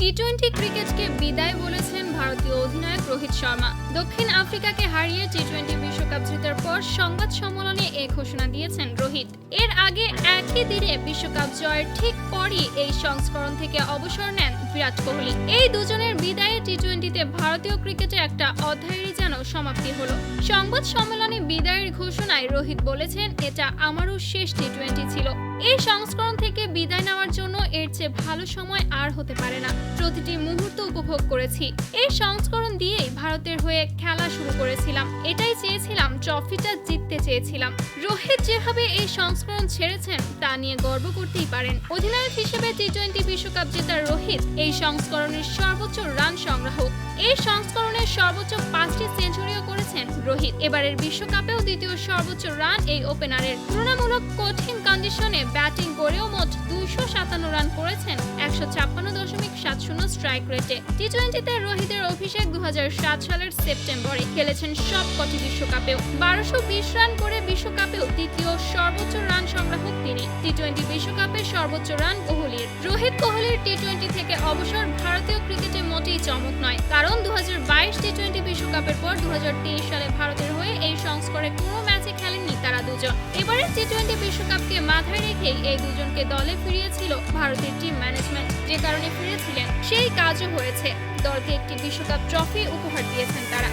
T twenty ক্রিকেটকে বিদায় বলেছেন ভারতীয় অধিনায়ক রোহিত শর্মা। দক্ষিণ আফ্রিকাকে হারিয়ে টি টোয়েন্টি বিশ্বকাপ জেতার পর সংবাদ সম্মেলনে এ ঘোষণা দিয়েছেন রোহিত। এর আগে একই দিনে বিশ্বকাপ জয়ের ঠিক পরই এই সংস্করণ থেকে অবসর নেন বিরাট কোহলি। এই দুজনের বিদায়ে টি টোয়েন্টিতে ভারতীয় ক্রিকেটে একটা অধ্যায়েরই যেন সমাপ্তি হলো। সংবাদ সম্মেলনে বিদায়ের ঘোষণায় রোহিত বলেছেন, এটা আমারও শেষ টি টোয়েন্টি ছিল। এই সংস্করণ থেকে বিদায় নেওয়ার জন্য এর চেয়ে ভালো সময় আর হতে পারে না। প্রতিটি মুহূর্ত উপভোগ করেছি। এই সংস্করণ দিয়েই ভারতের হয়ে খেলা শুরু করেছিলাম। এটাই চেয়েছিলাম, ট্রফিটা জিততে চেয়েছিলাম। রোহিত যেভাবে এই সংস্করণ ছেড়েছেন, তা নিয়ে গর্ব করতেই পারেন। অধিনায়ক হিসেবে টি টোয়েন্টি বিশ্বকাপ জেতার রোহিত এই সংস্করণের সর্বোচ্চ রান সংগ্রাহক। এই সংস্করণের সর্বোচ্চ পাঁচটি সেঞ্চুরিও করেছেন রোহিত এবারের বিশ্বকাপেও দ্বিতীয় সর্বোচ্চ রান এই ওপেনারের। তুলনামূলক কঠিন কন্ডিশনে ব্যাটিং করেও মোট দুইশো সাতান্ন রান করেছেন একশো ছাপ্পান্ন সাত শূন্য স্ট্রাইক রেটে টি টোয়েন্টিতে রোহিতের অভিষেক দু সালের সেপ্টেম্বরে খেলেছেন সব কটি বিশ্বকাপেও। বারোশো বিশ রান করে বিশ্বকাপেও দ্বিতীয় সর্বোচ্চ রান সংগ্রাহক তিনি। টি টোয়েন্টি বিশ্বকাপের সর্বোচ্চ রান কোহলির। রোহিত কোহলির টি টোয়েন্টি থেকে অবসর ভারতীয় ক্রিকেটে মোটেই চমক নয়। কারণ দু টি টোয়েন্টি বিশ্বকাপের পর দু সালে ভারতের হয়ে এই সংস্করণে কোনো দুজন। এবারে টি টোয়েন্টি বিশ্বকাপকে মাথায় রেখেই এই দুজনকে দলে ফিরিয়েছিল ভারতের টিম ম্যানেজমেন্ট যে কারণে ফিরেছিলেন সেই কাজও হয়েছে। দলকে একটি বিশ্বকাপ ট্রফি উপহার দিয়েছেন তারা।